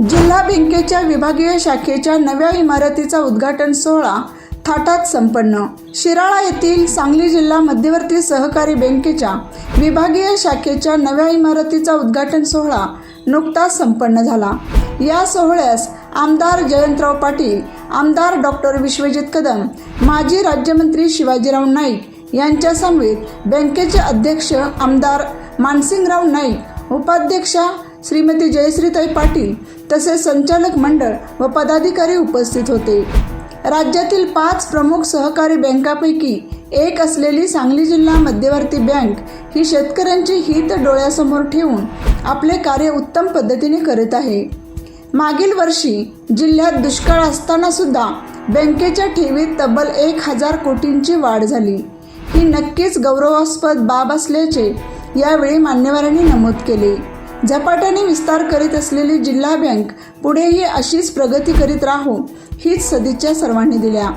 जिल्हा बँकेच्या विभागीय शाखेच्या नव्या इमारतीचा उद्घाटन सोहळा थाटात संपन्न. शिराळा येथील सांगली जिल्हा मध्यवर्ती सहकारी बँकेच्या विभागीय शाखेच्या नव्या इमारतीचा उद्घाटन सोहळा नुकताच संपन्न झाला. या सोहळ्यास आमदार जयंतराव पाटील आमदार डॉक्टर विश्वजित कदम माजी राज्यमंत्री शिवाजीराव नाईक यांच्यासमवेत बँकेचे अध्यक्ष आमदार मानसिंगराव नाईक उपाध्यक्षा श्रीमती जयश्रीताई पाटील तसेच संचालक मंडळ व पदाधिकारी उपस्थित होते. राज्यातील पाच प्रमुख सहकारी बँकापैकी एक असलेली सांगली जिल्हा मध्यवर्ती बँक ही शेतकऱ्यांची हित डोळ्यासमोर ठेवून आपले कार्य उत्तम पद्धतीने करत आहे. मागील वर्षी जिल्ह्यात दुष्काळ असताना सुद्धा बँकेच्या ठेवीत तब्बल एक हजार कोटींची वाढ झाली. ही नक्कीच गौरवास्पद बाब असल्याचे यावेळी मान्यवरांनी नमूद केले. झपाट्याने विस्तार करीत असलेली जिल्हा बँक पुढेही अशीच प्रगती करीत राहो हीच सदिच्छा सर्वांनी दिल्या.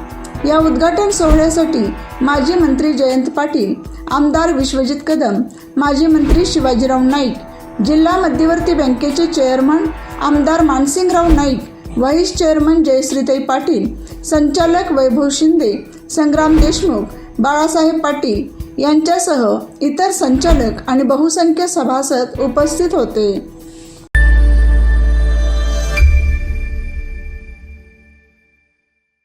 या उद्घाटन सोहळ्यासाठी माजी मंत्री जयंत पाटील आमदार विश्वजित कदम माजी मंत्री शिवाजीराव नाईक जिल्हा मध्यवर्ती बँकेचे चेअरमन आमदार मानसिंगराव नाईक व्हाईस चेअरमन जयश्रीताई पाटील संचालक वैभव शिंदे संग्राम देशमुख बाळासाहेब पाटील यांच्यासह इतर संचालक आणि बहुसंख्य सभासद उपस्थित होते.